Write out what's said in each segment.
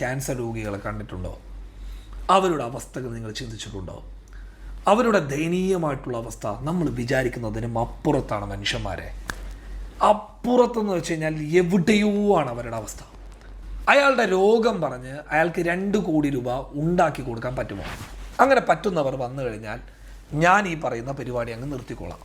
Cancer രോഗികളെ കണ്ടിട്ടുണ്ടോ? അവരുടെ അവസ്ഥകൾ നിങ്ങൾ ചിന്തിച്ചിട്ടുണ്ടോ? അവരുടെ ദയനീയമായിട്ടുള്ള അവസ്ഥ നമ്മൾ വിചാരിക്കുന്നതിനും അപ്പുറത്താണ് മനുഷ്യന്മാരെ. അപ്പുറത്തെന്ന് വെച്ച് കഴിഞ്ഞാൽ എവിടെയോ ആണ് അവരുടെ അവസ്ഥ. അയാളുടെ രോഗം പറഞ്ഞ് അയാൾക്ക് രണ്ട് കോടി രൂപ ഉണ്ടാക്കി കൊടുക്കാൻ പറ്റുമോ? അങ്ങനെ പറ്റുന്നവർ വന്നു കഴിഞ്ഞാൽ ഞാൻ ഈ പറയുന്ന പരിപാടി അങ്ങ് നിർത്തിക്കോളാം.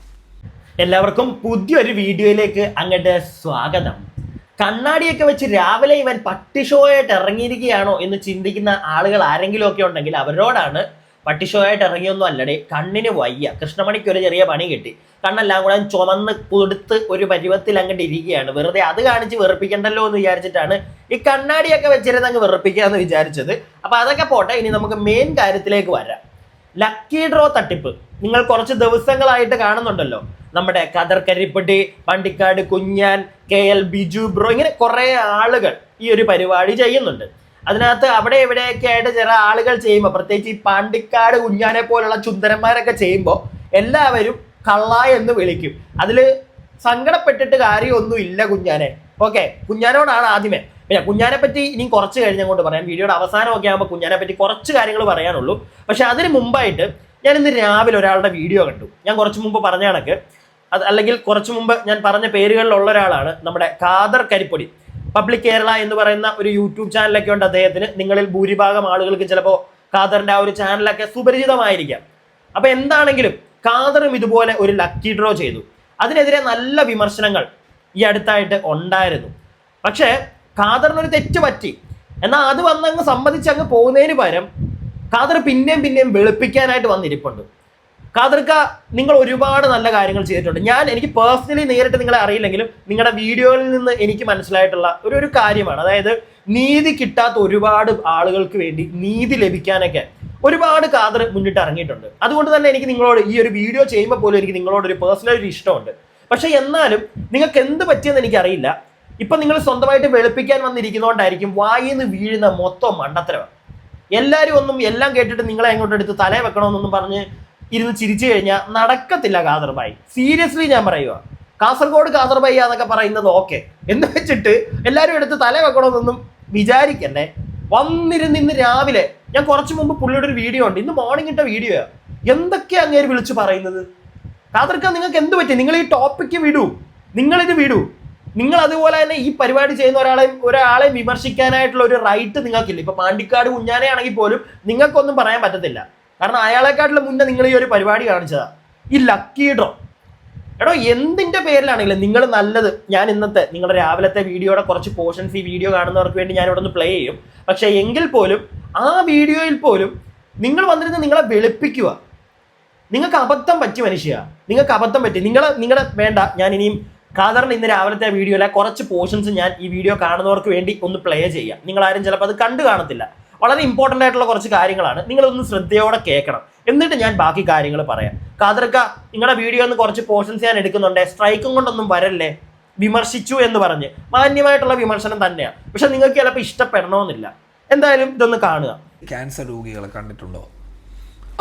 എല്ലാവർക്കും പുതിയൊരു വീഡിയോയിലേക്ക് അങ്ങോട്ട് സ്വാഗതം. കണ്ണാടിയൊക്കെ വെച്ച് രാവിലെ ഇവൻ പട്ടിഷോയായിട്ട് ഇറങ്ങിയിരിക്കുകയാണോ എന്ന് ചിന്തിക്കുന്ന ആളുകൾ ആരെങ്കിലും ഒക്കെ ഉണ്ടെങ്കിൽ അവരോടാണ് പട്ടിഷോയായിട്ട് ഇറങ്ങിയൊന്നും അല്ലടേ കണ്ണിന് വയ്യ. കൃഷ്ണമണിക്ക് ഒരു ചെറിയ പണി കിട്ടി. കണ്ണെല്ലാം കൂടെ ചുമന്ന് കൊടുത്ത് ഒരു പരുവത്തിൽ അങ്ങോട്ട് ഇരിക്കുകയാണ്. വെറുതെ അത് കാണിച്ച് വെറുപ്പിക്കണ്ടല്ലോ എന്ന് വിചാരിച്ചിട്ടാണ് ഈ കണ്ണാടിയൊക്കെ വെച്ചിരുന്ന് അങ്ങ് വെറുപ്പിക്കുക എന്ന് വിചാരിച്ചത്. അപ്പൊ അതൊക്കെ പോട്ടെ ഇനി നമുക്ക് മെയിൻ കാര്യത്തിലേക്ക് വരാം. ലക്കി ഡ്രോ തട്ടിപ്പ്. നിങ്ങൾ കുറച്ച് ദിവസങ്ങളായിട്ട് കാണുന്നുണ്ടല്ലോ. നമ്മുടെ Kadar Karippatti Pandikkad Kunjan K L Biju bro ഇങ്ങനെ കുറേ ആളുകൾ ഈ ഒരു പരിപാടി ചെയ്യുന്നുണ്ട്. അതിനകത്ത് അവിടെ എവിടെയൊക്കെ ആയിട്ട് ചില ആളുകൾ ചെയ്യുമ്പോൾ പ്രത്യേകിച്ച് ഈ പാണ്ടിക്കാട് കുഞ്ഞാനെ പോലുള്ള ചുന്ദരന്മാരൊക്കെ ചെയ്യുമ്പോൾ എല്ലാവരും കള്ള എന്ന് വിളിക്കും. അതിൽ സങ്കടപ്പെട്ടിട്ട് കാര്യമൊന്നും ഇല്ല കുഞ്ഞാനെ. ഓക്കെ കുഞ്ഞാനോടാണ് ആദ്യമേ. പിന്നെ കുഞ്ഞാനെ പറ്റി ഇനി കുറച്ച് കഴിഞ്ഞ് അങ്ങോട്ട് പറയാം. വീഡിയോയുടെ അവസാനമൊക്കെ ആകുമ്പോൾ കുഞ്ഞാനെ പറ്റി കുറച്ച് കാര്യങ്ങൾ പറയാനുള്ളൂ. പക്ഷെ അതിന് മുമ്പായിട്ട് ഞാൻ ഇന്ന് രാവിലെ ഒരാളുടെ വീഡിയോ കണ്ടു. ഞാൻ കുറച്ച് മുമ്പ് പറഞ്ഞ കണക്ക്. അത് അല്ലെങ്കിൽ കുറച്ച് മുമ്പ് ഞാൻ പറഞ്ഞ പേരുകളിലുള്ള ഒരാളാണ് നമ്മുടെ കാദർ കരിപ്പൊടി. പബ്ലിക് കേരള എന്ന് പറയുന്ന ഒരു യൂട്യൂബ് ചാനലൊക്കെ ഉണ്ട് അദ്ദേഹത്തിന്. നിങ്ങളിൽ ഭൂരിഭാഗം ആളുകൾക്ക് ചിലപ്പോൾ കാദറിന്റെ ആ ഒരു ചാനലൊക്കെ സുപരിചിതമായിരിക്കാം. അപ്പോൾ എന്താണെങ്കിലും കാദറും ഇതുപോലെ ഒരു ലക്കി ഡ്രോ ചെയ്തു. അതിനെതിരെ നല്ല വിമർശനങ്ങൾ ഈ അടുത്തായിട്ട് ഉണ്ടായിരുന്നു. പക്ഷേ ഖാദറിനൊരു തെറ്റ് പറ്റി. എന്നാൽ അത് വന്നങ്ങ് സമ്മതിച്ച് അങ്ങ് പോകുന്നതിന് പകരം ഖാദർ പിന്നെയും പിന്നെയും വെളുപ്പിക്കാനായിട്ട് വന്നിരിപ്പുണ്ട്. ഖാദർക്ക നിങ്ങൾ ഒരുപാട് നല്ല കാര്യങ്ങൾ ചെയ്തിട്ടുണ്ട്. ഞാൻ എനിക്ക് പേഴ്സണലി നേരിട്ട് നിങ്ങളെ അറിയില്ലെങ്കിലും നിങ്ങളുടെ വീഡിയോയിൽ നിന്ന് എനിക്ക് മനസ്സിലായിട്ടുള്ള ഒരു ഒരു കാര്യമാണ്. അതായത് നീതി കിട്ടാത്ത ഒരുപാട് ആളുകൾക്ക് വേണ്ടി നീതി ലഭിക്കാനൊക്കെ ഒരുപാട് ഖാദർ മുന്നിട്ട് ഇറങ്ങിയിട്ടുണ്ട്. അതുകൊണ്ട് തന്നെ എനിക്ക് നിങ്ങളോട് ഈ ഒരു വീഡിയോ ചെയ്യുമ്പോൾ പോലും എനിക്ക് നിങ്ങളോട് ഒരു പേഴ്സണൽ ഒരു ഇഷ്ടമുണ്ട്. പക്ഷേ എന്നാലും നിങ്ങൾക്ക് എന്ത് പറ്റിയെന്ന് എനിക്കറിയില്ല. ഇപ്പം നിങ്ങൾ സ്വന്തമായിട്ട് വെളുപ്പിക്കാൻ വന്നിരിക്കുന്നതുകൊണ്ടായിരിക്കും വായിന്ന് വീഴുന്ന മൊത്തം മണ്ടത്തരമാണ് എല്ലാവരും ഒന്നും എല്ലാം കേട്ടിട്ട് നിങ്ങളെ അങ്ങോട്ട് എടുത്ത് തലേ വെക്കണമെന്നൊന്നും പറഞ്ഞ് ഇരുന്ന് ചിരിച്ചു കഴിഞ്ഞാൽ നടക്കത്തില്ല കാദർബായി സീരിയസ്ലി ഞാൻ പറയുക കാസർഗോഡ് കാസർബായി എന്നൊക്കെ പറയുന്നത് ഓക്കെ എന്ന് വെച്ചിട്ട് എല്ലാവരും എടുത്ത് തല വെക്കണമെന്നൊന്നും വിചാരിക്കണ്ടേ. വന്നിരുന്ന് ഇന്ന് രാവിലെ ഞാൻ കുറച്ച് മുമ്പ് പുള്ളിയുടെ ഒരു വീഡിയോ ഉണ്ട്. ഇന്ന് മോർണിംഗ് ഇട്ട വീഡിയോയാ എന്തൊക്കെയാ അങ്ങേര് വിളിച്ച് പറയുന്നത്? കാതർക്ക നിങ്ങൾക്ക് എന്ത് പറ്റി? നിങ്ങൾ ഈ ടോപ്പിക്ക് വിടൂ. നിങ്ങളിത് വിടൂ. നിങ്ങൾ അതുപോലെ തന്നെ ഈ പരിപാടി ചെയ്യുന്ന ഒരാളെ ഒരാളെ വിമർശിക്കാനായിട്ടുള്ള ഒരു റൈറ്റ് നിങ്ങൾക്കില്ല. ഇപ്പൊ പാണ്ടിക്കാട് കുഞ്ഞാനെ ആണെങ്കിൽ പോലും നിങ്ങൾക്കൊന്നും പറയാൻ പറ്റത്തില്ല. കാരണം അയാളെക്കാട്ടിലും മുന്നേ നിങ്ങൾ ഈ ഒരു പരിപാടി കാണിച്ചതാ. ഈ ലക്കി ഡ്രോ എടോ എന്തിന്റെ പേരിലാണെങ്കിലും നിങ്ങൾ നല്ലത് ഞാൻ ഇന്നത്തെ നിങ്ങളുടെ രാവിലത്തെ വീഡിയോയുടെ കുറച്ച് പോർഷൻസ് ഈ വീഡിയോ കാണുന്നവർക്ക് വേണ്ടി ഞാൻ ഇവിടെ ഒന്ന് പ്ലേ ചെയ്യും. പക്ഷെ എങ്കിൽ പോലും ആ വീഡിയോയിൽ പോലും നിങ്ങൾ വന്നിരുന്ന് നിങ്ങളെ വെളുപ്പിക്കുക. നിങ്ങൾക്ക് അബദ്ധം പറ്റി മനുഷ്യ. നിങ്ങൾക്ക് അബദ്ധം പറ്റി. നിങ്ങൾ നിങ്ങളുടെ വേണ്ട ഞാൻ ഇനിയും ഖാദറിന് ഇന്ന് രാവിലത്തെ വീഡിയോയിലെ കുറച്ച് പോർഷൻസ് ഞാൻ ഈ വീഡിയോ കാണുന്നവർക്ക് വേണ്ടി ഒന്ന് പ്ലേ ചെയ്യാം. നിങ്ങൾ ആരും ചിലപ്പോൾ അത് കണ്ടു കാണത്തില്ല. വളരെ ഇമ്പോർട്ടന്റ് ആയിട്ടുള്ള കുറച്ച് കാര്യങ്ങളാണ്. നിങ്ങളൊന്ന് ശ്രദ്ധയോടെ കേൾക്കണം. എന്നിട്ട് ഞാൻ ബാക്കി കാര്യങ്ങൾ പറയാം. കാതർക്ക നിങ്ങളുടെ വീഡിയോ ഒന്ന് കുറച്ച് പോർഷൻസ് ഞാൻ എടുക്കുന്നുണ്ട്. സ്ട്രൈക്കും കൊണ്ടൊന്നും വരല്ലേ? വിമർശിച്ചു എന്ന് പറഞ്ഞ്. മാന്യമായിട്ടുള്ള വിമർശനം തന്നെയാണ് പക്ഷെ നിങ്ങൾക്ക് ചിലപ്പോൾ ഇഷ്ടപ്പെടണമെന്നില്ല എന്തായാലും ഇതൊന്ന് കാണുക. ക്യാൻസർ രോഗികളെ കണ്ടിട്ടുണ്ടോ?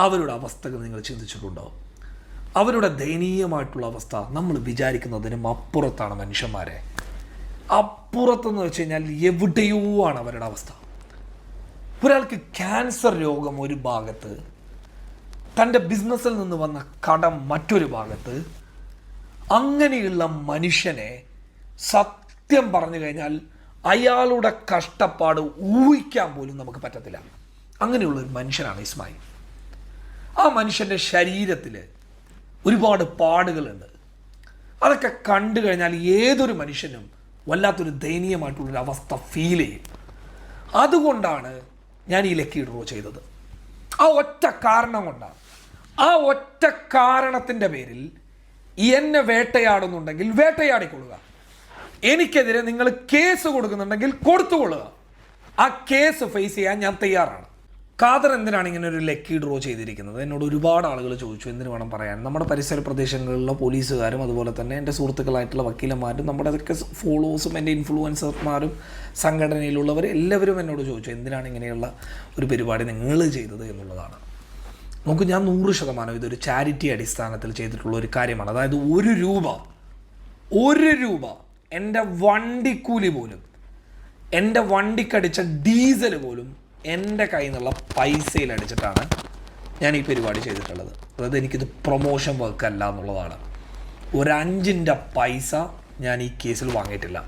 അവരുടെ അവസ്ഥകൾ നിങ്ങൾ ചിന്തിച്ചിട്ടുണ്ടോ? അവരുടെ ദയനീയമായിട്ടുള്ള അവസ്ഥ നമ്മൾ വിചാരിക്കുന്നതിനും അപ്പുറത്താണ് മനുഷ്യന്മാരെ. അപ്പുറത്തെന്ന് വെച്ച് കഴിഞ്ഞാൽ എവിടെയോ ആണ് അവരുടെ അവസ്ഥ. ഒരാൾക്ക് ക്യാൻസർ രോഗം ഒരു ഭാഗത്ത് തന്റെ ബിസിനസ്സിൽ നിന്ന് വന്ന കടം മറ്റൊരു ഭാഗത്ത് അങ്ങനെയുള്ള മനുഷ്യനെ സത്യം പറഞ്ഞു കഴിഞ്ഞാൽ അയാളുടെ കഷ്ടപ്പാട് ഊഹിക്കാൻ പോലും നമുക്ക് പറ്റത്തില്ല. അങ്ങനെയുള്ള ഒരു മനുഷ്യനാണ് ഇസ്മായിൽ. ആ മനുഷ്യന്റെ ശരീരത്തിൽ ഒരുപാട് പാടുകളുണ്ട്. അതൊക്കെ കണ്ടു കഴിഞ്ഞാൽ ഏതൊരു മനുഷ്യനും വല്ലാത്തൊരു ദയനീയമായിട്ടുള്ളൊരു അവസ്ഥ ഫീൽ ചെയ്യും. അതുകൊണ്ടാണ് ഞാൻ ഈ ലക്കി ഡ്രോ ചെയ്തത്. ആ ഒറ്റ കാരണം കൊണ്ടാണ്. ആ ഒറ്റ കാരണത്തിന്റെ പേരിൽ എന്നെ വേട്ടയാടുന്നുണ്ടെങ്കിൽ വേട്ടയാടിക്കൊള്ളുക. എനിക്കെതിരെ നിങ്ങൾ കേസ് കൊടുക്കുന്നുണ്ടെങ്കിൽ കൊടുത്തുകൊള്ളുക. ആ കേസ് ഫേസ് ചെയ്യാൻ ഞാൻ തയ്യാറാണ്. ഖാദർ എന്തിനാണ് ഇങ്ങനെ ഒരു ലക്കി ഡ്രോ ചെയ്തിരിക്കുന്നത്? എന്നോട് ഒരുപാട് ആളുകൾ ചോദിച്ചു എന്തിനു വേണം പറയാൻ? നമ്മുടെ പരിസര പ്രദേശങ്ങളിലുള്ള പോലീസുകാരും അതുപോലെ തന്നെ എന്റെ സുഹൃത്തുക്കളായിട്ടുള്ള വക്കീലന്മാരും നമ്മുടെ അതൊക്കെ ഫോളോവേഴ്സും എന്റെ ഇൻഫ്ലുവൻസർമാരും സംഘടനയിലുള്ളവർ എല്ലാവരും എന്നോട് ചോദിച്ചു എന്തിനാണ് ഇങ്ങനെയുള്ള ഒരു പരിപാടി നിങ്ങൾ ചെയ്തത് എന്നുള്ളതാണ്. നമുക്ക് ഞാൻ നൂറ് ശതമാനം ഇതൊരു ചാരിറ്റി അടിസ്ഥാനത്തിൽ ചെയ്തിട്ടുള്ള ഒരു കാര്യമാണ്. അതായത് ഒരു രൂപ ഒരു രൂപ എന്റെ വണ്ടിക്കൂലി പോലും എന്റെ വണ്ടിക്കടിച്ച ഡീസൽ പോലും എന്റെ കയ്യിൽ നിന്നുള്ള പൈസയിൽ അടിച്ചിട്ടാണ് ഞാൻ ഈ പരിപാടി ചെയ്തിട്ടുള്ളത്. അതായത് എനിക്കിത് പ്രൊമോഷൻ വർക്ക് അല്ല എന്നുള്ളതാണ്. ഒരു അഞ്ചിന്റെ പൈസ ഞാൻ ഈ കേസിൽ വാങ്ങിയിട്ടില്ല.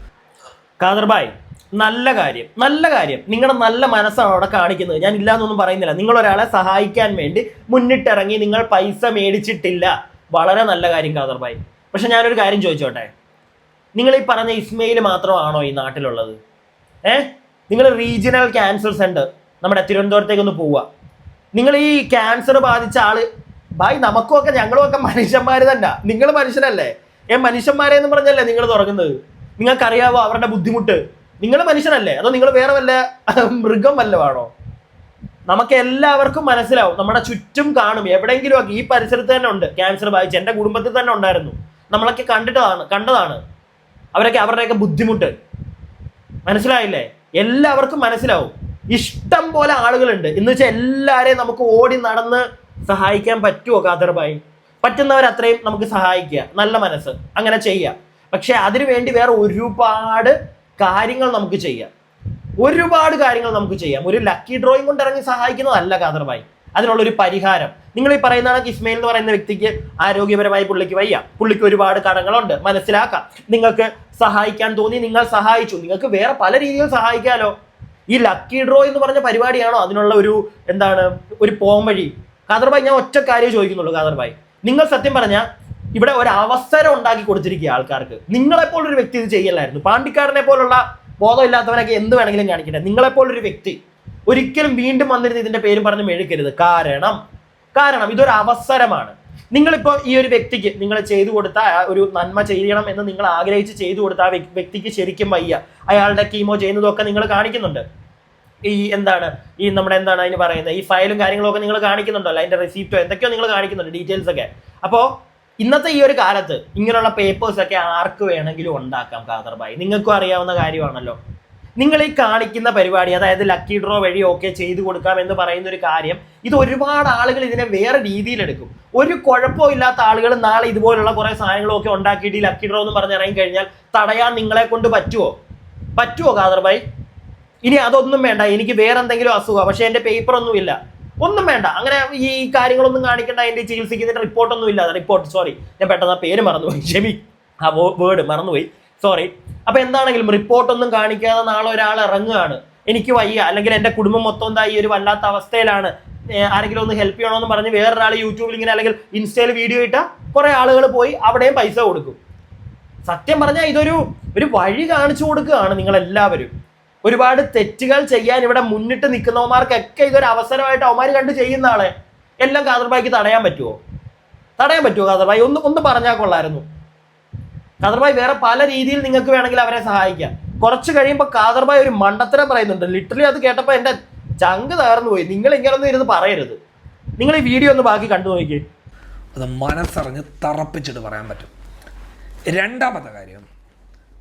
കാദർബായ് നല്ല കാര്യം നല്ല കാര്യം. നിങ്ങളുടെ നല്ല മനസ്സാണ് അവിടെ കാണിക്കുന്നത്. ഞാൻ ഇല്ലാന്നൊന്നും പറയുന്നില്ല. നിങ്ങൾ ഒരാളെ സഹായിക്കാൻ വേണ്ടി മുന്നിട്ടിറങ്ങി നിങ്ങൾ പൈസ മേടിച്ചിട്ടില്ല. വളരെ നല്ല കാര്യം കാദർബായ് പക്ഷെ ഞാനൊരു കാര്യം ചോദിച്ചോട്ടെ? നിങ്ങൾ ഈ പറഞ്ഞ ഇസ്മയിൽ മാത്രമാണോ ഈ നാട്ടിലുള്ളത്? ഏ? നിങ്ങൾ റീജിയണൽ ക്യാൻസർ സെന്റർ നമ്മുടെ തിരുവനന്തപുരത്തേക്ക് ഒന്ന് പോവുക. നിങ്ങൾ ഈ ക്യാൻസർ ബാധിച്ച ആൾ ഭായ് നമുക്കൊക്കെ ഞങ്ങളുമൊക്കെ മനുഷ്യന്മാർ തന്നെ. നിങ്ങൾ മനുഷ്യരല്ലേ? ഏ മനുഷ്യന്മാരെ എന്ന് പറഞ്ഞല്ലേ നിങ്ങൾ തുടങ്ങുന്നത്? നിങ്ങൾക്കറിയാവോ അവരുടെ ബുദ്ധിമുട്ട്? നിങ്ങൾ മനുഷ്യനല്ലേ അതോ നിങ്ങൾ വേറെ വല്ല മൃഗം വല്ലതാണോ നമുക്ക് എല്ലാവർക്കും മനസ്സിലാവും. നമ്മുടെ ചുറ്റും കാണും. എവിടെയെങ്കിലും ഒക്കെ ഈ പരിസരത്ത് തന്നെ ഉണ്ട്. ക്യാൻസർ ബാധിച്ച് എന്റെ കുടുംബത്തിൽ തന്നെ ഉണ്ടായിരുന്നു. നമ്മളൊക്കെ കണ്ടിട്ടതാണ് കണ്ടതാണ്. അവരൊക്കെ അവരുടെയൊക്കെ ബുദ്ധിമുട്ട്. മനസ്സിലായില്ലേ? എല്ലാവർക്കും മനസ്സിലാവും. ഇഷ്ടം പോലെ ആളുകളുണ്ട്. എന്ന് വെച്ചാൽ എല്ലാവരെയും നമുക്ക് ഓടി നടന്ന് സഹായിക്കാൻ പറ്റുമോ കാതർബായി പറ്റുന്നവരത്രയും നമുക്ക് സഹായിക്കുക. നല്ല മനസ്സ്. അങ്ങനെ ചെയ്യുക പക്ഷെ അതിനു വേണ്ടി വേറെ ഒരുപാട് കാര്യങ്ങൾ നമുക്ക് ചെയ്യാം. ഒരുപാട് കാര്യങ്ങൾ നമുക്ക് ചെയ്യാം. ഒരു ലക്കി ഡ്രോയിങ് കൊണ്ട് ഇറങ്ങി സഹായിക്കുന്നതല്ല ഖാദർ ഭായി അതിനുള്ള ഒരു പരിഹാരം. നിങ്ങൾ ഈ പറയുന്നതാണ് ഇസ്മയിൽ എന്ന് പറയുന്ന വ്യക്തിക്ക് ആരോഗ്യപരമായി പുള്ളിക്ക് വയ്യ. പുള്ളിക്ക് ഒരുപാട് കടങ്ങളുണ്ട്. മനസ്സിലാക്കാം. നിങ്ങൾക്ക് സഹായിക്കാൻ തോന്നി നിങ്ങൾ സഹായിച്ചു. നിങ്ങൾക്ക് വേറെ പല രീതിയിൽ സഹായിക്കാലോ. ഈ ലക്കി ഡ്രോ എന്ന് പറഞ്ഞ പരിപാടിയാണോ? അതിനുള്ള ഒരു എന്താണ് ഒരു പോംവഴി ഖാദർ ഭായ് ഞാൻ ഒറ്റ കാര്യം ചോദിക്കുന്നുള്ളൂ ഖാദർ ഭായ്. നിങ്ങൾ സത്യം പറഞ്ഞാൽ ഇവിടെ ഒരു അവസരം ഉണ്ടാക്കി കൊടുത്തിരിക്കുക ആൾക്കാർക്ക്. നിങ്ങളെപ്പോലൊരു വ്യക്തി ഇത് ചെയ്യലായിരുന്നു. പാണ്ടിക്കാരനെ പോലുള്ള ബോധമില്ലാത്തവനൊക്കെ എന്ത് വേണമെങ്കിലും കാണിക്കട്ടെ. നിങ്ങളെപ്പോലൊരു വ്യക്തി. ഒരിക്കലും വീണ്ടും വന്നിരുന്ന് ഇതിന്റെ പേരും പറഞ്ഞ് മെഴുക്കരുത് കാരണം കാരണം ഇതൊരു അവസരമാണ്. നിങ്ങളിപ്പോൾ ഈ ഒരു വ്യക്തിക്ക് നിങ്ങൾ ചെയ്തു കൊടുത്ത ഒരു നന്മ ചെയ്യണം എന്ന് നിങ്ങൾ ആഗ്രഹിച്ച് ചെയ്തു കൊടുത്ത ആ വ്യക്തിക്ക് ശരിക്കും വയ്യ. അയാളുടെ കീമോ ചെയ്യുന്നതൊക്കെ നിങ്ങൾ കാണിക്കുന്നുണ്ട്. ഈ എന്താണ് ഈ നമ്മുടെ എന്താണ് അതിന് പറയുന്നത്? ഈ ഫയലും കാര്യങ്ങളൊക്കെ നിങ്ങൾ കാണിക്കുന്നുണ്ടല്ലോ അതിന്റെ റെസിപ്റ്റോ എന്തൊക്കെയോ നിങ്ങൾ കാണിക്കുന്നുണ്ട് ഡീറ്റെയിൽസ് ഒക്കെ. അപ്പോൾ ഇന്നത്തെ ഈ ഒരു കാലത്ത് ഇങ്ങനെയുള്ള പേപ്പേഴ്സ് ഒക്കെ ആർക്ക് വേണമെങ്കിലും ഉണ്ടാക്കാം ഭായി. നിങ്ങൾക്കും അറിയാവുന്ന കാര്യമാണല്ലോ. നിങ്ങൾ ഈ കാണിക്കുന്ന പരിപാടി അതായത് ലക്കി ഡ്രോ വഴി ഒക്കെ ചെയ്തു കൊടുക്കാം എന്ന് പറയുന്ന ഒരു കാര്യം ഇത് ഒരുപാട് ആളുകൾ ഇതിനെ വേറെ രീതിയിലെടുക്കും ഒരു കുഴപ്പവും ഇല്ലാത്ത ആളുകൾ നാളെ ഇതുപോലുള്ള കുറെ സാധനങ്ങളൊക്കെ ഉണ്ടാക്കിയിട്ട് ഈ ലക്കി ഡ്രോ എന്ന് പറഞ്ഞ് ഇറങ്ങി കഴിഞ്ഞാൽ തടയാൻ നിങ്ങളെ കൊണ്ട് പറ്റുമോ പറ്റുമോ ഖാദർ ഭായി ഇനി അതൊന്നും വേണ്ട എനിക്ക് വേറെ എന്തെങ്കിലും അസുഖം പക്ഷെ എന്റെ പേപ്പർ ഒന്നും ഇല്ല. ഒന്നും വേണ്ട അങ്ങനെ ഈ കാര്യങ്ങളൊന്നും കാണിക്കേണ്ട അതിന്റെ ചികിത്സിക്കുന്ന റിപ്പോർട്ടൊന്നും ഇല്ല. റിപ്പോർട്ട് സോറി ഞാൻ പെട്ടെന്ന് ആ പേര് മറന്നുപോയി. ക്ഷമി ആ വേർഡ് മറന്നുപോയി. സോറി അപ്പൊ എന്താണെങ്കിലും റിപ്പോർട്ടൊന്നും കാണിക്കാതെ നാളെ ഒരാൾ ഇറങ്ങുകയാണ്. എനിക്ക് വയ്യ. അല്ലെങ്കിൽ എന്റെ കുടുംബം മൊത്തം എന്താ ഈ ഒരു വല്ലാത്ത അവസ്ഥയിലാണ്. ആരെങ്കിലും ഒന്ന് ഹെൽപ്പ് ചെയ്യണമെന്ന് പറഞ്ഞ് വേറൊരാൾ യൂട്യൂബിൽ ഇങ്ങനെ അല്ലെങ്കിൽ ഇൻസ്റ്റയിൽ വീഡിയോ ഇട്ട കുറെ ആളുകൾ പോയി അവിടെയും പൈസ കൊടുക്കും. സത്യം പറഞ്ഞാൽ ഇതൊരു ഒരു വഴി കാണിച്ചു കൊടുക്കുകയാണ് നിങ്ങൾ എല്ലാവരും ഒരുപാട് തെറ്റുകൾ ചെയ്യാൻ ഇവിടെ മുന്നിട്ട് നിൽക്കുന്നവന്മാർക്കൊക്കെ ഇതൊരു അവസരമായിട്ട് അവന്മാർ കണ്ട് ചെയ്യുന്ന ആളെ. എല്ലാം കാതർബായിക്ക് തടയാൻ പറ്റുമോ തടയാൻ പറ്റുമോ കാതർബായി ഒന്ന് ഒന്ന് പറഞ്ഞാൽ കൊള്ളായിരുന്നു കാതർബായി വേറെ പല രീതിയിൽ നിങ്ങൾക്ക് വേണമെങ്കിൽ അവരെ സഹായിക്കാം. കുറച്ച് കഴിയുമ്പോൾ കാദർബായ് ഒരു മണ്ടത്തരം പറയുന്നുണ്ട്. ലിറ്ററലി അത് കേട്ടപ്പോൾ എന്റെ ചങ്ക് തകർന്നു പോയി. നിങ്ങൾ ഇങ്ങനൊന്നും ഇരുന്ന് പറയരുത്. നിങ്ങൾ ഈ വീഡിയോ ഒന്ന് ബാക്കി കണ്ടു നോക്കിയേ അത് മനസ്സറിഞ്ഞ് തറപ്പിച്ചിട്ട് പറയാൻ പറ്റും. രണ്ടാമത്തെ കാര്യം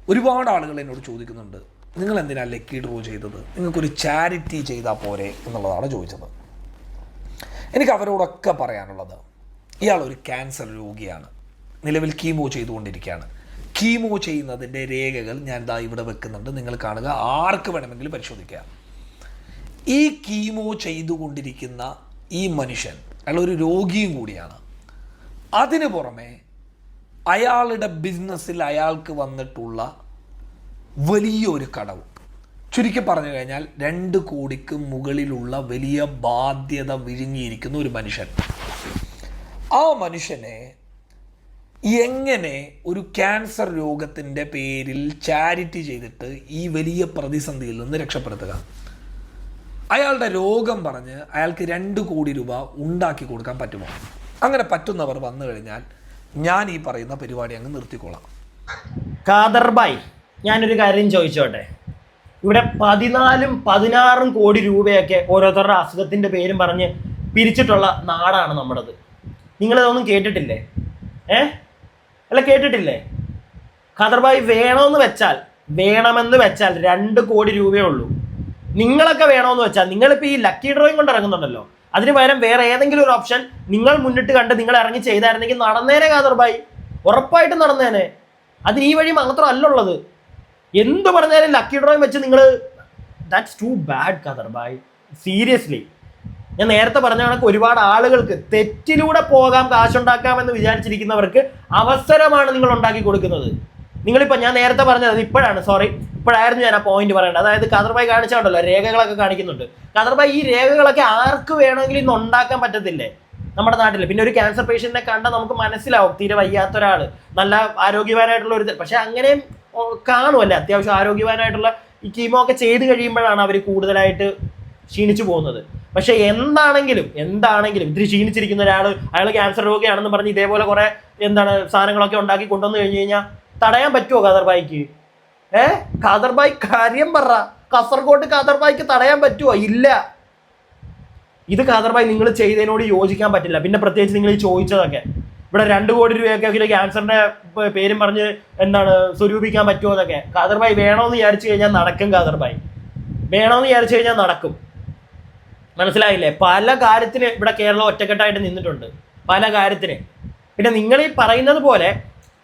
ഒരുപാട് ആളുകൾ എന്നോട് ചോദിക്കുന്നുണ്ട് നിങ്ങൾ എന്തിനാണ് ലക്കി ഡ്രോ ചെയ്തത്? നിങ്ങൾക്കൊരു ചാരിറ്റി ചെയ്താൽ പോരെ? എന്നുള്ളതാണ് ചോദിച്ചത്. എനിക്ക് അവരോടൊക്കെ പറയാനുള്ളത് ഇയാൾ ഒരു ക്യാൻസർ രോഗിയാണ്. നിലവിൽ കീമോ ചെയ്തുകൊണ്ടിരിക്കുകയാണ്. കീമോ ചെയ്യുന്നതിന്റെ രേഖകൾ ഞാൻ ഇതാ ഇവിടെ വെക്കുന്നുണ്ട്. നിങ്ങൾ കാണുക. ആർക്ക് വേണമെങ്കിലും പരിശോധിക്കാം. ഈ കീമോ ചെയ്തുകൊണ്ടിരിക്കുന്ന ഈ മനുഷ്യൻ അയാൾ ഒരു രോഗിയും കൂടിയാണ്. അതിനു പുറമെ അയാളുടെ ബിസിനസ്സിൽ അയാൾക്ക് വന്നിട്ടുള്ള വലിയൊരു കടവ്. ചുരുക്കി പറഞ്ഞു കഴിഞ്ഞാൽ രണ്ട് കോടിക്ക് മുകളിലുള്ള വലിയ ബാധ്യത വിഴുങ്ങിയിരിക്കുന്ന ഒരു മനുഷ്യൻ. ആ മനുഷ്യനെ എങ്ങനെ ഒരു ക്യാൻസർ രോഗത്തിന്റെ പേരിൽ ചാരിറ്റി ചെയ്തിട്ട് ഈ വലിയ പ്രതിസന്ധിയിൽ നിന്ന് രക്ഷപ്പെടുത്തുക? അയാളുടെ രോഗം പറഞ്ഞ് അയാൾക്ക് രണ്ട് കോടി രൂപ ഉണ്ടാക്കി കൊടുക്കാൻ പറ്റുമോ? അങ്ങനെ പറ്റുന്നവർ വന്നു കഴിഞ്ഞാൽ ഞാൻ ഈ പറയുന്ന പരിപാടി അങ്ങ് നിർത്തിക്കോളാം. കാദർബായ് ഞാനൊരു കാര്യം ചോദിച്ചോട്ടെ? ഇവിടെ പതിനാലും പതിനാറും കോടി രൂപയൊക്കെ ഓരോരുത്തരുടെ അസുഖത്തിന്റെ പേരും പറഞ്ഞ് പിരിച്ചിട്ടുള്ള നാടാണ് നമ്മുടേത്. നിങ്ങളിതൊന്നും കേട്ടിട്ടില്ലേ? ഏ? അല്ല കേട്ടിട്ടില്ലേ? ഖദർബായി വേണമെന്ന് വെച്ചാൽ വേണമെന്ന് വെച്ചാൽ രണ്ട് കോടി രൂപയേ ഉള്ളൂ. നിങ്ങളൊക്കെ വേണമെന്ന് വെച്ചാൽ നിങ്ങളിപ്പോൾ ഈ ലക്കി ഡ്രോയിങ് കൊണ്ട് ഇറങ്ങുന്നുണ്ടല്ലോ. അതിന് പകരം വേറെ ഏതെങ്കിലും ഒരു ഓപ്ഷൻ നിങ്ങൾ മുന്നിട്ട് കണ്ട് നിങ്ങൾ ഇറങ്ങി ചെയ്തായിരുന്നെങ്കിൽ നടന്നേനെ ഖാദർബായി. ഉറപ്പായിട്ടും നടന്നേനെ. അതിന് ഈ വഴി മാത്രമല്ല ഉള്ളത്. എന്ത് പറഞ്ഞാലും ലക്കി ഡ്രോയിങ് വെച്ച് നിങ്ങൾ that's too bad Khadarbhai. Seriously ഞാൻ നേരത്തെ പറഞ്ഞ കണക്ക് ഒരുപാട് ആളുകൾക്ക് തെറ്റിലൂടെ പോകാം കാശുണ്ടാക്കാമെന്ന് വിചാരിച്ചിരിക്കുന്നവർക്ക് അവസരമാണ് നിങ്ങൾ ഉണ്ടാക്കി കൊടുക്കുന്നത്. നിങ്ങളിപ്പോൾ ഞാൻ നേരത്തെ പറഞ്ഞത് അത് ഇപ്പോഴാണ് സോറി ഇപ്പോഴായിരുന്നു ഞാൻ ആ പോയിന്റ് പറയേണ്ടത്. അതായത് ഖദർബായി കാണിച്ചുണ്ടല്ലോ രേഖകളൊക്കെ കാണിക്കുന്നുണ്ട്. ഖദർബായി ഈ രേഖകളൊക്കെ ആർക്ക് വേണമെങ്കിലും ഇന്ന് ഉണ്ടാക്കാൻ പറ്റത്തില്ലേ? നമ്മുടെ നാട്ടിൽ പിന്നെ ഒരു ക്യാൻസർ പേഷ്യന്റിനെ കണ്ടാൽ നമുക്ക് മനസ്സിലാവും തീരെ വയ്യാത്ത ഒരാൾ നല്ല ആരോഗ്യവാനായിട്ടുള്ള ഒരു പക്ഷെ അങ്ങനെയും കാണുമല്ലേ അത്യാവശ്യം ആരോഗ്യവാനായിട്ടുള്ള ഈ കീമോ ഒക്കെ ചെയ്ത് കഴിയുമ്പോഴാണ് അവർ കൂടുതലായിട്ട് ക്ഷീണിച്ചു പോകുന്നത്. പക്ഷെ എന്താണെങ്കിലും എന്താണെങ്കിലും ഇത്തിരി ക്ഷീണിച്ചിരിക്കുന്ന ഒരാൾ അയാൾ ക്യാൻസർ രോഗിയാണെന്ന് പറഞ്ഞ് ഇതേപോലെ കുറെ എന്താണ് സാധനങ്ങളൊക്കെ ഉണ്ടാക്കി കൊണ്ടുവന്നു കഴിഞ്ഞു കഴിഞ്ഞാൽ തടയാൻ പറ്റുമോ ഖാദർബായിക്ക്? ഏ? ഖാദർബായി കാര്യം പറ. കാസർഗോഡ് ഖാദർബായിക്ക് തടയാൻ പറ്റുമോ ഇല്ല. ഇത് ഖാദർബായി നിങ്ങൾ ചെയ്തതിനോട് യോജിക്കാൻ പറ്റില്ല. പിന്നെ പ്രത്യേകിച്ച് നിങ്ങൾ ഈ ചോദിച്ചതൊക്കെ. ഇവിടെ രണ്ട് കോടി രൂപയൊക്കെ ക്യാൻസറിന്റെ പേരും പറഞ്ഞ് എന്താണ് സ്വരൂപിക്കാൻ പറ്റുമോ എന്നൊക്കെ. ഖാദർബായി വേണമെന്ന് വിചാരിച്ചു കഴിഞ്ഞാൽ നടക്കും ഖാദർബായി. വേണമെന്ന് വിചാരിച്ചു കഴിഞ്ഞാൽ നടക്കും. മനസ്സിലായില്ലേ? പല കാര്യത്തിന് ഇവിടെ കേരളം ഒറ്റക്കെട്ടായിട്ട് നിന്നിട്ടുണ്ട്. പല കാര്യത്തിന്. പിന്നെ നിങ്ങൾ ഈ പറയുന്നത് പോലെ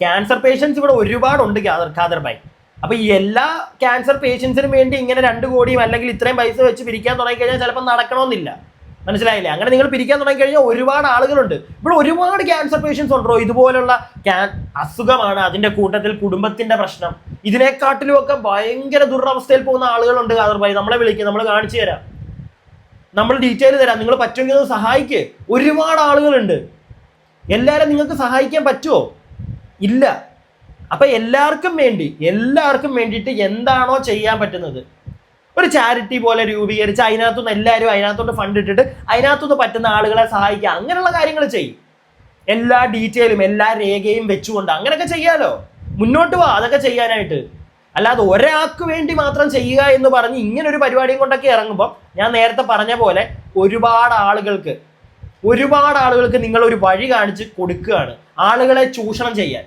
ക്യാൻസർ പേഷ്യൻസ് ഇവിടെ ഒരുപാടുണ്ട് ഖാദർ ഖാദർബായി അപ്പൊ ഈ എല്ലാ ക്യാൻസർ പേഷ്യൻസിനും വേണ്ടി ഇങ്ങനെ രണ്ട് കോടിയും അല്ലെങ്കിൽ ഇത്രയും പൈസ വെച്ച് പിരിക്കാൻ തുടങ്ങിക്കഴിഞ്ഞാൽ ചിലപ്പോൾ നടക്കണമെന്നില്ല. മനസ്സിലായില്ലേ? അങ്ങനെ നിങ്ങൾ പിരിക്കാൻ തുടങ്ങിക്കഴിഞ്ഞാൽ ഒരുപാട് ആളുകളുണ്ട്. ഇവിടെ ഒരുപാട് ക്യാൻസർ പേഷ്യൻസ് ഉണ്ടോ? ഇതുപോലുള്ള ക്യാൻ അസുഖമാണ് അതിന്റെ കൂട്ടത്തിൽ കുടുംബത്തിന്റെ പ്രശ്നം. ഇതിനെക്കാട്ടിലും ഒക്കെ ഭയങ്കര ദുരവസ്ഥയിൽ പോകുന്ന ആളുകളുണ്ട് ഖാദർബായി നമ്മളെ വിളിക്കുക നമ്മൾ കാണിച്ചു തരാം. നമ്മൾ ഡീറ്റെയിൽ തരാം. നിങ്ങൾ പറ്റുമെങ്കിൽ ഒന്ന് സഹായിക്ക്. ഒരുപാട് ആളുകളുണ്ട്. എല്ലാവരും നിങ്ങൾക്ക് സഹായിക്കാൻ പറ്റുമോ ഇല്ല. അപ്പം എല്ലാവർക്കും വേണ്ടി എല്ലാവർക്കും വേണ്ടിയിട്ട് എന്താണോ ചെയ്യാൻ പറ്റുന്നത്? ഒരു ചാരിറ്റി പോലെ രൂപീകരിച്ച് അതിനകത്തുനിന്ന് എല്ലാവരും അതിനകത്തോട്ട് ഫണ്ട് ഇട്ടിട്ട് അതിനകത്തുനിന്ന് പറ്റുന്ന ആളുകളെ സഹായിക്കുക. അങ്ങനെയുള്ള കാര്യങ്ങൾ ചെയ്യും. എല്ലാ ഡീറ്റെയിലും എല്ലാ രേഖയും വെച്ചുകൊണ്ട് അങ്ങനെയൊക്കെ ചെയ്യാലോ? മുന്നോട്ട് പോവാ അതൊക്കെ ചെയ്യാനായിട്ട്. അല്ലാതെ ഒരാൾക്ക് വേണ്ടി മാത്രം ചെയ്യുക എന്ന് പറഞ്ഞ് ഇങ്ങനെ ഒരു പരിപാടിയും കൊണ്ടൊക്കെ ഇറങ്ങുമ്പോൾ ഞാൻ നേരത്തെ പറഞ്ഞ പോലെ ഒരുപാട് ആളുകൾക്ക് ഒരുപാട് ആളുകൾക്ക് നിങ്ങൾ ഒരു വഴി കാണിച്ച് കൊടുക്കുകയാണ്. ആളുകളെ ചൂഷണം ചെയ്യാൻ.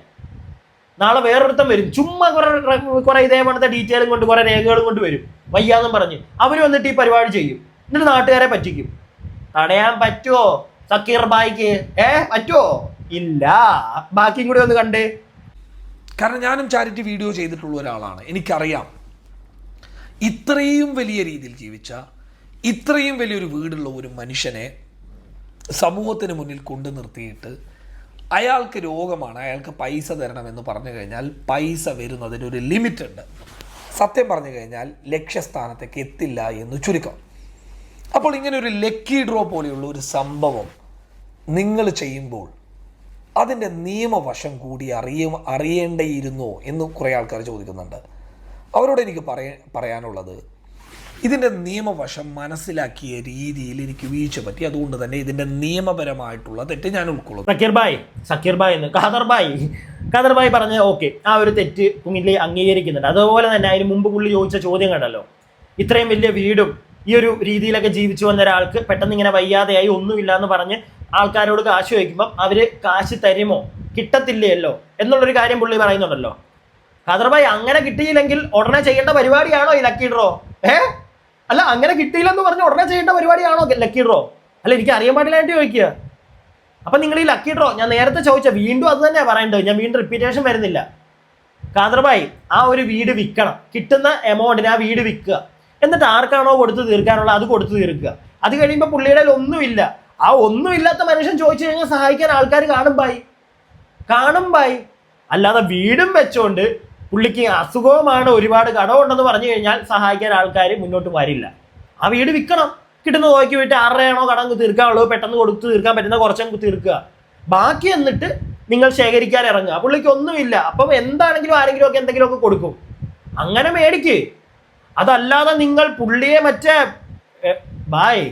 നാളെ വേറൊരുത്തം വരും. ചുമ്മാ കുറെ കുറെ ഇതേപോലത്തെ ഡീറ്റെയിലും കൊണ്ട് കുറെ രേഖകളും കൊണ്ട് വരും. വയ്യാന്നും പറഞ്ഞ്. അവർ വന്നിട്ട് ഈ പരിപാടി ചെയ്യും. എന്നിട്ട് നാട്ടുകാരെ പറ്റിക്കും. തടയാൻ പറ്റുമോ സക്കീർ ബായിക്ക് ഏ പറ്റുമോ ഇല്ല. ബാക്കിയും കൂടി ഒന്ന് കണ്ടേ. കാരണം ഞാനും ചാരിറ്റി വീഡിയോ ചെയ്തിട്ടുള്ള ഒരാളാണ്. എനിക്കറിയാം. ഇത്രയും വലിയ രീതിയിൽ ജീവിച്ച ഇത്രയും വലിയൊരു വീടുള്ള ഒരു മനുഷ്യനെ സമൂഹത്തിന് മുന്നിൽ കൊണ്ടു നിർത്തിയിട്ട് അയാൾക്ക് രോഗമാണ് അയാൾക്ക് പൈസ തരണമെന്ന് പറഞ്ഞു കഴിഞ്ഞാൽ പൈസ വരുന്നതിനൊരു ലിമിറ്റ് ഉണ്ട്. സത്യം പറഞ്ഞു കഴിഞ്ഞാൽ ലക്ഷ്യസ്ഥാനത്തേക്ക് എത്തില്ല എന്ന് ചുരുക്കം. അപ്പോൾ ഇങ്ങനെ ഒരു ലക്കി ഡ്രോ പോലെയുള്ള ഒരു സംഭവം നിങ്ങൾ ചെയ്യുമ്പോൾ അതിന്റെ നിയമവശം കൂടി അറിയ അറിയേണ്ടിയിരുന്നോ എന്ന് കുറേ ആൾക്കാർ ചോദിക്കുന്നുണ്ട്. അവരോട് എനിക്ക് പറയ പറയാനുള്ളത് ഇതിന്റെ നിയമവശം മനസ്സിലാക്കിയ രീതിയിൽ എനിക്ക് വീഴ്ച പറ്റി. അതുകൊണ്ട് തന്നെ ഇതിന്റെ നിയമപരമായിട്ടുള്ള തെറ്റ് ഞാൻ ഉൾക്കൊള്ളുന്നു. സക്കീർ ബായ് സക്കീർ ബായ് എന്ന് ഖാദർ ബായ്. ഖാദർ ബായ് പറഞ്ഞ ഓക്കെ ആ ഒരു തെറ്റ് പുള്ളി അംഗീകരിക്കുന്നുണ്ട്. അതുപോലെ തന്നെ അതിന് മുമ്പ് പുള്ളി ചോദിച്ച ചോദ്യം കണ്ടല്ലോ. ഇത്രയും വലിയ വീടും ഈ ഒരു രീതിയിലൊക്കെ ജീവിച്ചു വന്ന ഒരാൾക്ക് പെട്ടെന്ന് ഇങ്ങനെ വയ്യാതെയായി ഒന്നുമില്ല എന്ന് പറഞ്ഞ് ആൾക്കാരോട് കാശ് ചോദിക്കുമ്പം അവർ കാശ് തരുമോ? കിട്ടത്തില്ലല്ലോ എന്നുള്ളൊരു കാര്യം പുള്ളി പറയുന്നുണ്ടല്ലോ. ഖാദർ ബായ് അങ്ങനെ കിട്ടിയില്ലെങ്കിൽ ഉടനെ ചെയ്യേണ്ട പരിപാടിയാണോ ഈ ലക്കി ഡ്രോ ഏ? അല്ല അങ്ങനെ കിട്ടിയില്ലെന്ന് പറഞ്ഞ് ഉടനെ ചെയ്യേണ്ട പരിപാടിയാണോ ലക്കി ഡ്രോ അല്ല എനിക്ക് അറിയാൻ പാടില്ലായിട്ട് ചോദിക്കുക. അപ്പം നിങ്ങൾ ഈ ലക്കി ഡ്രോ ഞാൻ നേരത്തെ ചോദിച്ച വീണ്ടും അത് തന്നെയാണ് പറയേണ്ടത്. ഞാൻ വീണ്ടും റിപ്പീറ്റേഷൻ വരുന്നില്ല. കാദർബായി ആ ഒരു വീട് വിൽക്കണം. കിട്ടുന്ന എമൗണ്ടിന് ആ വീട് വിൽക്കുക. എന്നിട്ട് ആർക്കാണോ കൊടുത്തു തീർക്കാനുള്ള അത് കൊടുത്തു തീർക്കുക. അത് കഴിയുമ്പോൾ പുള്ളിയുടെ ഒന്നുമില്ല. ആ ഒന്നുമില്ലാത്ത മനുഷ്യൻ ചോദിച്ചു കഴിഞ്ഞാൽ സഹായിക്കാൻ ആൾക്കാർ കാണും ബായി കാണും ബായി അല്ലാതെ വീടും വെച്ചോണ്ട് പുള്ളിക്ക് അസുഖവുമാണ് ഒരുപാട് കടമുണ്ടെന്ന് പറഞ്ഞു കഴിഞ്ഞാൽ സഹായിക്കാൻ ആൾക്കാർ മുന്നോട്ട് വരില്ല. ആ വീട് വിൽക്കണം. കിട്ടുന്ന നോക്കി വിട്ട് ആരുടെയാണോ കടം തീർക്കാനുള്ളത് പെട്ടെന്ന് കൊടുത്ത് തീർക്കാൻ പറ്റുന്ന കുറച്ചങ്ങ് തീർക്കുക. ബാക്കി എന്നിട്ട് നിങ്ങൾ ശേഖരിക്കാൻ ഇറങ്ങുക പുള്ളിക്ക് ഒന്നുമില്ല. അപ്പം എന്താണെങ്കിലും ആരെങ്കിലും ഒക്കെ എന്തെങ്കിലുമൊക്കെ കൊടുക്കും. അങ്ങനെ മേടിക്ക്. അതല്ലാതെ നിങ്ങൾ പുള്ളിയെ മറ്റേ ബായ്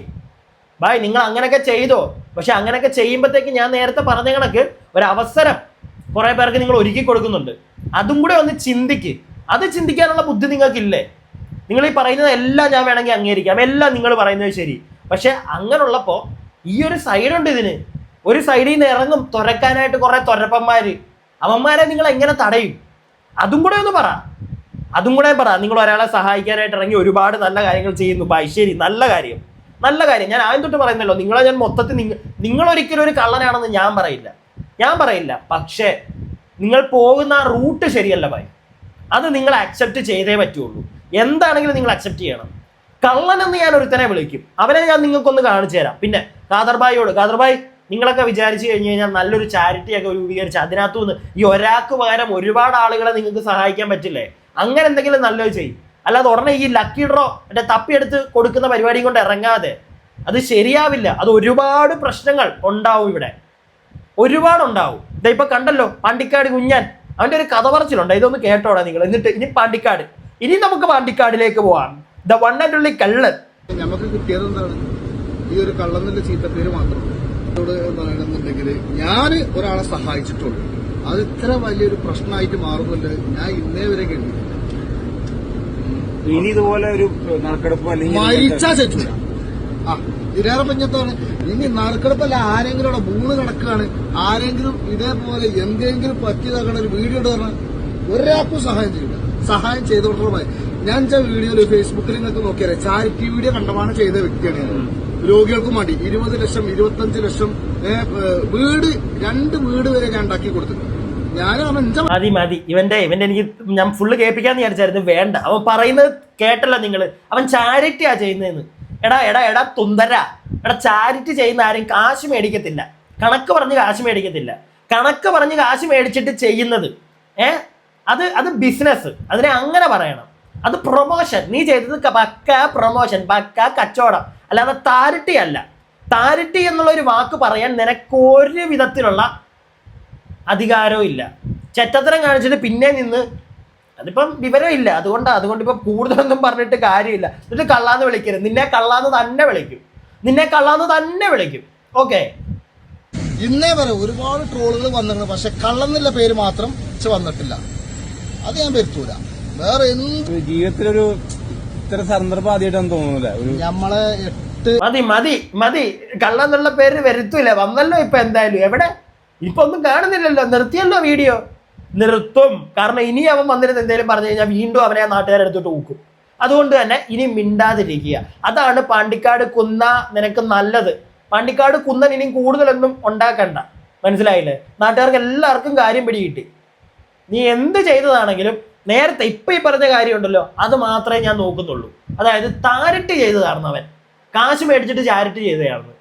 ബായ് നിങ്ങൾ അങ്ങനെയൊക്കെ ചെയ്തോ? പക്ഷെ അങ്ങനെയൊക്കെ ചെയ്യുമ്പോഴത്തേക്ക് ഞാൻ നേരത്തെ പറഞ്ഞ കണക്ക് ഒരു അവസരം കുറെ പേർക്ക് നിങ്ങൾ ഒരുക്കി കൊടുക്കുന്നുണ്ട്. അതും കൂടെ ഒന്ന് ചിന്തിക്ക്. അത് ചിന്തിക്കാനുള്ള ബുദ്ധി നിങ്ങൾക്കില്ലേ? നിങ്ങൾ ഈ പറയുന്നത് എല്ലാം ഞാൻ വേണമെങ്കിൽ അംഗീകരിക്കാം. എല്ലാം നിങ്ങൾ പറയുന്നത് ശരി. പക്ഷെ അങ്ങനെയുള്ളപ്പോൾ ഈ ഒരു സൈഡുണ്ട് ഇതിന്. ഒരു സൈഡിൽ നിന്ന് ഇറങ്ങും തുരക്കാനായിട്ട് കുറെ തുരപ്പന്മാർ അവന്മാരെ നിങ്ങൾ എങ്ങനെ തടയും? അതും കൂടെ ഒന്ന് പറ. അതും കൂടെ പറ. നിങ്ങൾ ഒരാളെ സഹായിക്കാനായിട്ട് ഇറങ്ങി ഒരുപാട് നല്ല കാര്യങ്ങൾ ചെയ്യുന്നു. ബൈശ്ശേരി ശരി. നല്ല കാര്യം. നല്ല കാര്യം. ഞാൻ ആദ്യം തൊട്ട് പറയുന്നല്ലോ നിങ്ങളെ ഞാൻ മൊത്തത്തിൽ നിങ്ങൾ ഒരിക്കലും ഒരു കള്ളനാണെന്ന് ഞാൻ പറയില്ല. ഞാൻ പറയില്ല. പക്ഷേ നിങ്ങൾ പോകുന്ന ആ റൂട്ട് ശരിയല്ല ഭയം. അത് നിങ്ങൾ അക്സെപ്റ്റ് ചെയ്തേ പറ്റുള്ളൂ. എന്താണെങ്കിലും നിങ്ങൾ അക്സെപ്റ്റ് ചെയ്യണം. കള്ളനെന്ന് ഞാൻ ഒരുത്തനെ വിളിക്കും. അവനെ ഞാൻ നിങ്ങൾക്കൊന്ന് കാണിച്ചു തരാം. പിന്നെ കാദർബായിയോട് കാദർബായി നിങ്ങളൊക്കെ വിചാരിച്ചു കഴിഞ്ഞു കഴിഞ്ഞാൽ നല്ലൊരു ചാരിറ്റി ഒക്കെ രൂപീകരിച്ച് അതിനകത്തു നിന്ന് ഈ ഒരാൾക്ക് പകരം ഒരുപാട് ആളുകളെ നിങ്ങൾക്ക് സഹായിക്കാൻ പറ്റില്ലേ? അങ്ങനെ എന്തെങ്കിലും നല്ലത് ചെയ്യും. അല്ലാതെ ഉടനെ ഈ ലക്കി ഡ്രോ മറ്റേ തപ്പിയെടുത്ത് കൊടുക്കുന്ന പരിപാടിയും കൊണ്ട് ഇറങ്ങാതെ. അത് ശരിയാവില്ല. അത് ഒരുപാട് പ്രശ്നങ്ങൾ ഉണ്ടാവും ഇവിടെ. ഒരുപാട് ഉണ്ടാവും. ഇതാ ഇപ്പൊ കണ്ടല്ലോ പാണ്ടിക്കാട് കുഞ്ഞാൻ. അവന്റെ ഒരു കഥ പറച്ചിലുണ്ട്. ഇതൊന്ന് കേട്ടോടാ നിങ്ങൾ. എന്നിട്ട് ഇനി പാണ്ടിക്കാട്. ഇനി നമുക്ക് പാണ്ടിക്കാടിലേക്ക് പോവാം. ദ വൺ ആൻഡ് ഉള്ളി കള്ളൻ. നമുക്ക് കിട്ടിയത് എന്താണ്? ഈ ഒരു കള്ളന്നിന്റെ ചീത്തപ്പേര് മാത്രം. എന്നോട് പറയണമെന്നുണ്ടെങ്കിൽ ഞാൻ ഒരാളെ സഹായിച്ചിട്ടുള്ളൂ. അത് ഇത്ര വലിയൊരു പ്രശ്നമായിട്ട് മാറുന്നുണ്ട്. ഞാൻ ഇന്നേ വരെ കേട്ടില്ല ഇനി ഇതുപോലെ ഒരു നറുക്കെടുപ്പ് അല്ലെങ്കിൽ മരിച്ചാ ചെറ്റൂല ആ ഇതിനേറെ പഞ്ഞത്താണ്. ഇനി നറുക്കെടുപ്പല്ല ആരെങ്കിലും അവിടെ മൂന്ന് കണക്കാണ് ആരെങ്കിലും ഇതേപോലെ എന്തെങ്കിലും പറ്റിയതാക്കണ ഒരു വീഡിയോ ഇട്ട് പറഞ്ഞാൽ ഒരാൾക്കും സഹായം ചെയ്യില്ല. സഹായം ചെയ്തോട്ടുള്ള ഞാൻ ചില വീഡിയോയിൽ ഫേസ്ബുക്കിൽ നിങ്ങൾക്ക് നോക്കിയാലേ ചാരിറ്റി വീഡിയോ കണ്ടമാണ് ചെയ്ത വ്യക്തിയാണ് ഞാൻ. രോഗികൾക്കും വേണ്ടി ഇരുപത് ലക്ഷം ഇരുപത്തഞ്ച് ലക്ഷം വീട് രണ്ട് വീട് വരെ ഞാൻ ഉണ്ടാക്കി കൊടുത്തിട്ടുണ്ട്. മതി മതി. ഇവന്റെ ഇവന്റെ എനിക്ക് ഞാൻ ഫുള്ള് കേൾപ്പിക്കാന്ന് വിചാരിച്ചായിരുന്നു. വേണ്ട. അവൻ പറയുന്നത് കേട്ടല്ലോ നിങ്ങൾ അവൻ ചാരിറ്റിയാ ചെയ്യുന്നതെന്ന്. എടാ എടാ എടാ തുന്തര. എടാ ചാരിറ്റി ചെയ്യുന്ന ആരും കാശ് മേടിക്കത്തില്ല. കണക്ക് പറഞ്ഞ് കാശ് മേടിക്കത്തില്ല. കണക്ക് പറഞ്ഞ് കാശ് മേടിച്ചിട്ട് ചെയ്യുന്നത്. ഏ? അത് അത് ബിസിനസ് അതിനെ അങ്ങനെ പറയണം. അത് പ്രൊമോഷൻ നീ ചെയ്തത് പക്ക പ്രൊമോഷൻ പക്ക കച്ചവടം. അല്ലാതെ താരിട്ടി അല്ല താരിട്ടി എന്നുള്ള ഒരു വാക്ക് പറയാൻ നിനക്ക് ഒരു വിധത്തിലുള്ള അധികാരവും ഇല്ല. ചെറ്റത്തരം കാണിച്ചിട്ട് പിന്നെ നിന്ന് അതിപ്പം വിവരമില്ല. അതുകൊണ്ടാണ് അതുകൊണ്ട് ഇപ്പം കൂടുതലൊന്നും പറഞ്ഞിട്ട് കാര്യമില്ല. എന്നിട്ട് കള്ളാന്ന് വിളിക്കരുത്. നിന്നെ കള്ളാന്ന് തന്നെ വിളിക്കും. നിന്നെ കള്ളാന്ന് തന്നെ വിളിക്കും. ഓക്കെ? ഇന്നേ വരെ ഒരുപാട് ട്രോളുകൾ വന്നിട്ടുണ്ട്. പക്ഷെ കള്ളെന്നുള്ള പേര് മാത്രം വന്നിട്ടില്ല. അത് ഞാൻ വരുത്തൂല. വേറെ എന്ത് ഒരു ജീവിതത്തിലൊരു ഇത്തരം സന്ദർഭം ആദ്യമായിട്ടാണ് തോന്നുന്നില്ല. നമ്മളെ എട്ട് മതി മതി മതി. കള്ളെന്നുള്ള പേര് വരുത്തൂല. വന്നല്ലോ ഇപ്പൊ എന്തായാലും. എവിടെ? ഇപ്പൊ ഒന്നും കാണുന്നില്ലല്ലോ. നിർത്തിയല്ലോ വീഡിയോ. നിർത്തും. കാരണം ഇനി അവൻ വന്നിരുന്ന് എന്തെങ്കിലും പറഞ്ഞു കഴിഞ്ഞാൽ വീണ്ടും അവനെ ആ നാട്ടുകാരെടുത്തിട്ട് ഊക്കും. അതുകൊണ്ട് തന്നെ ഇനി മിണ്ടാതിരിക്കുക. അതാണ് പാണ്ടിക്കാട് കുന്ന നിനക്ക് നല്ലത്. പാണ്ടിക്കാട് കുന്നൻ ഇനിയും കൂടുതലൊന്നും ഉണ്ടാക്കണ്ട. മനസ്സിലായില്ലേ? നാട്ടുകാർക്ക് എല്ലാവർക്കും കാര്യം പിടികിട്ടി നീ എന്ത് ചെയ്തതാണെങ്കിലും നേരത്തെ ഇപ്പൊ ഈ പറഞ്ഞ കാര്യമുണ്ടല്ലോ അത് മാത്രമേ ഞാൻ നോക്കുന്നുള്ളൂ. അതായത് താരറ്റ് ചെയ്തതായിരുന്നു അവൻ കാശ് മേടിച്ചിട്ട് ചാരിറ്റി ചെയ്തതാണ്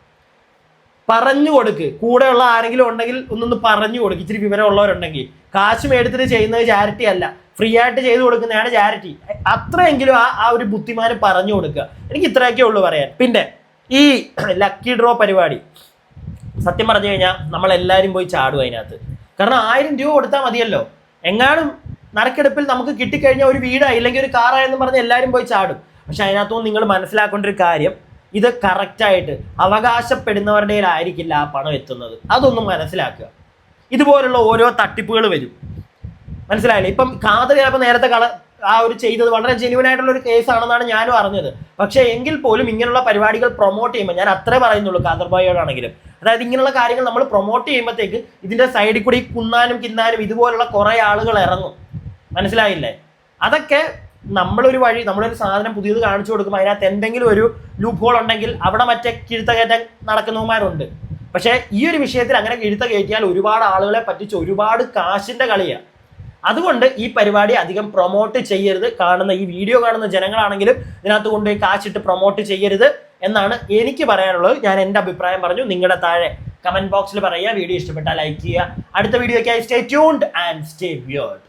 പറഞ്ഞു കൊടുക്ക്. കൂടെയുള്ള ആരെങ്കിലും ഉണ്ടെങ്കിൽ ഒന്നൊന്ന് പറഞ്ഞു കൊടുക്ക്. ഇച്ചിരി വിവരമുള്ളവരുണ്ടെങ്കിൽ. കാശ് മേടിച്ചിട്ട് ചെയ്യുന്നത് ചാരിറ്റി അല്ല. ഫ്രീ ആയിട്ട് ചെയ്തു കൊടുക്കുന്നതാണ് ചാരിറ്റി അത്രയെങ്കിലും ആ ആ ഒരു ബുദ്ധിമാന് പറഞ്ഞു കൊടുക്കുക. എനിക്ക് ഇത്രയൊക്കെ ഉള്ളൂ പറയാൻ. പിന്നെ ഈ ലക്കി ഡ്രോ പരിപാടി. സത്യം പറഞ്ഞു കഴിഞ്ഞാൽ നമ്മൾ എല്ലാവരും പോയി ചാടും അതിനകത്ത്. കാരണം ആയിരം രൂപ കൊടുത്താൽ മതിയല്ലോ. എങ്ങാനും നറുക്കെടുപ്പിൽ നമുക്ക് കിട്ടിക്കഴിഞ്ഞാൽ ഒരു വീടായി ഇല്ലെങ്കിൽ ഒരു കാറായെന്ന് പറഞ്ഞ് എല്ലാവരും പോയി ചാടും. പക്ഷെ അതിനകത്തുനിന്ന് നിങ്ങൾ മനസ്സിലാക്കേണ്ട ഒരു കാര്യം ഇത് കറക്റ്റായിട്ട് അവകാശപ്പെടുന്നവരുടെ ആയിരിക്കില്ല ആ പണം എത്തുന്നത്. അതൊന്നും മനസ്സിലാക്കുക. ഇതുപോലുള്ള ഓരോ തട്ടിപ്പുകൾ വരും. മനസ്സിലായില്ലേ? ഇപ്പം കാതൽ ചിലപ്പോൾ നേരത്തെ കള ആ ഒരു ചെയ്തത് വളരെ ജെന്യൂൻ ആയിട്ടുള്ള ഒരു കേസാണെന്നാണ് ഞാനും അറിഞ്ഞത്. പക്ഷേ എങ്കിൽ പോലും ഇങ്ങനെയുള്ള പരിപാടികൾ പ്രൊമോട്ട് ചെയ്യുമ്പോൾ ഞാൻ അത്രേ പറയുന്നുള്ളൂ കാതർബായിയോടാണെങ്കിലും അതായത് ഇങ്ങനെയുള്ള കാര്യങ്ങൾ നമ്മൾ പ്രൊമോട്ട് ചെയ്യുമ്പോഴത്തേക്ക് ഇതിന്റെ സൈഡിൽ കൂടി കുന്നാനും കിന്നാനും ഇതുപോലുള്ള കുറേ ആളുകൾ ഇറങ്ങും. മനസ്സിലായില്ലേ? അതൊക്കെ നമ്മളൊരു വഴി നമ്മളൊരു സാധനം പുതിയത് കാണിച്ചു കൊടുക്കും അതിനകത്ത് എന്തെങ്കിലും ഒരു ലൂപ്പ് ഹോൾ ഉണ്ടെങ്കിൽ അവിടെ മറ്റേ കിഴുത്തകയറ്റം നടക്കുന്നവന്മാരുണ്ട്. പക്ഷേ ഈ ഒരു വിഷയത്തിൽ അങ്ങനെ കിഴുത്ത കയറ്റിയാൽ ഒരുപാട് ആളുകളെ പറ്റിച്ച് ഒരുപാട് കാശിന്റെ കളിയാണ് അതുകൊണ്ട് ഈ പരിപാടി അധികം പ്രൊമോട്ട് ചെയ്യരുത്. കാണുന്ന ഈ വീഡിയോ കാണുന്ന ജനങ്ങളാണെങ്കിലും ഇതിനകത്ത് കൊണ്ടുപോയി കാശിട്ട് പ്രൊമോട്ട് ചെയ്യരുത് എന്നാണ് എനിക്ക് പറയാനുള്ളത്. ഞാൻ എന്റെ അഭിപ്രായം പറഞ്ഞു. നിങ്ങളുടെ താഴെ കമന്റ് ബോക്സിൽ പറയുക. വീഡിയോ ഇഷ്ടപ്പെട്ടാൽ ലൈക്ക് ചെയ്യുക. അടുത്ത വീഡിയോയ്ക്കായി stay tuned and stay weird